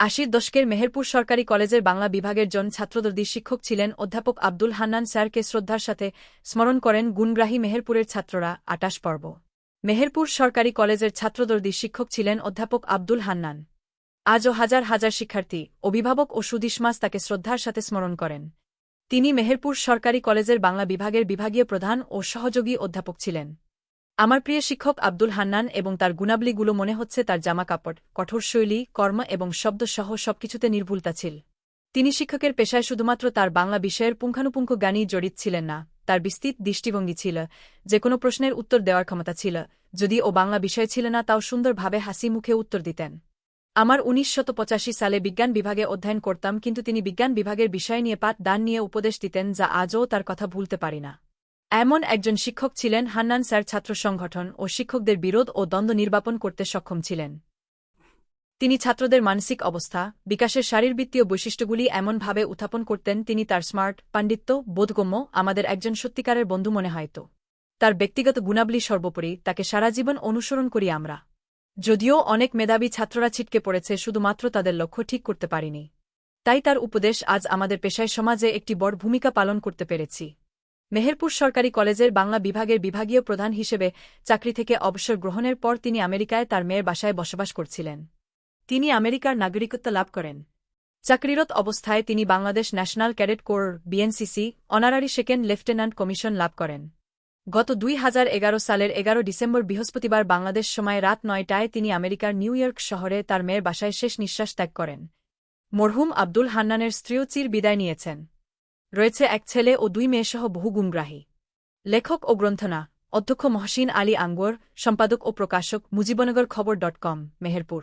আশির দশকের মেহেরপুর সরকারি কলেজের বাংলা বিভাগের জন ছাত্রদর্দী শিক্ষক ছিলেন অধ্যাপক আব্দুল হান্নান স্যারকে শ্রদ্ধার সাথে স্মরণ করেন গুণগ্রাহী মেহেরপুরের ছাত্ররা আটাশ পর্ব। মেহেরপুর সরকারি কলেজের ছাত্রদর্দী শিক্ষক ছিলেন অধ্যাপক আব্দুল হান্নান। আজও হাজার হাজার শিক্ষার্থী, অভিভাবক ও সুদিশমাস তাকে শ্রদ্ধার সাথে স্মরণ করেন। তিনি মেহেরপুর সরকারি কলেজের বাংলা বিভাগের বিভাগীয় প্রধান ও সহযোগী অধ্যাপক ছিলেন। আমার প্রিয় শিক্ষক আব্দুল হান্নান এবং তার গুণাবলীগুলো মনে হচ্ছে তার জামা কাপড় কঠোর শৈলী, কর্ম এবং শব্দসহ সবকিছুতে নির্ভুলতা ছিল। তিনি শিক্ষকের পেশায় শুধুমাত্র তার বাংলা বিষয়ের পুঙ্খানুপুঙ্খ জ্ঞানই জড়িত ছিলেন না, তার বিস্তৃত দৃষ্টিভঙ্গি ছিল, যে কোনো প্রশ্নের উত্তর দেওয়ার ক্ষমতা ছিল যদি ও বাংলা বিষয় ছিল না তাও সুন্দরভাবে হাসি মুখে উত্তর দিতেন। আমার উনিশ সালে বিজ্ঞান বিভাগে অধ্যয়ন করতাম, কিন্তু তিনি বিজ্ঞান বিভাগের বিষয় নিয়ে পাঠ দান নিয়ে উপদেশ দিতেন যা আজও তার কথা ভুলতে পারি না। এমন একজন শিক্ষক ছিলেন হান্নান স্যার ছাত্র সংগঠন ও শিক্ষকদের বিরোধ ও দ্বন্দ্ব নির্বাপন করতে সক্ষম ছিলেন। তিনি ছাত্রদের মানসিক অবস্থা, বিকাশের শারীরবৃত্তীয় বৈশিষ্ট্যগুলি এমনভাবে উত্থাপন করতেন তিনি তার স্মার্ট, পাণ্ডিত্য, বোধগম্য, আমাদের একজন সত্যিকারের বন্ধু মনে হয়ত তার ব্যক্তিগত গুণাবলী সর্বোপরি তাকে সারা জীবন অনুসরণ করি আমরা। যদিও অনেক মেধাবী ছাত্ররা ছিটকে পড়েছে, শুধুমাত্র তাদের লক্ষ্য ঠিক করতে পারিনি। তাই তার উপদেশ আজ আমাদের পেশায় সমাজে একটি বড় ভূমিকা পালন করতে পেরেছি। মেহেরপুর সরকারি কলেজের বাংলা বিভাগের বিভাগীয় প্রধান হিসেবে চাকরি থেকে অবসর গ্রহণের পর তিনি আমেরিকায় তার মেয়ের বাসায় বসবাস করছিলেন। তিনি আমেরিকার নাগরিকত্ব লাভ করেন। চাকরিরত অবস্থায় তিনি Bangladesh national cadet corps BNCC honorary second lieutenant commission লাভ করেন। গত দুই হাজার এগারো সালের এগারো ডিসেম্বর বৃহস্পতিবার বাংলাদেশ সময় রাত নয়টায় তিনি আমেরিকার নিউ ইয়র্ক শহরে তার মেয়ের বাসায় শেষ নিঃশ্বাস ত্যাগ করেন। মরহুম আব্দুল হান্নানের স্ত্রীও চির বিদায় নিয়েছেন। রয়েছে এক ছেলে ও দুই মেয়েসহ বহু গুমগ্রাহী লেখক ও গ্রন্থনা, অধ্যক্ষ মহসিন আলী আঙ্গোর, সম্পাদক ও প্রকাশক মুজিবনগর খবর ডট কম, মেহেরপুর।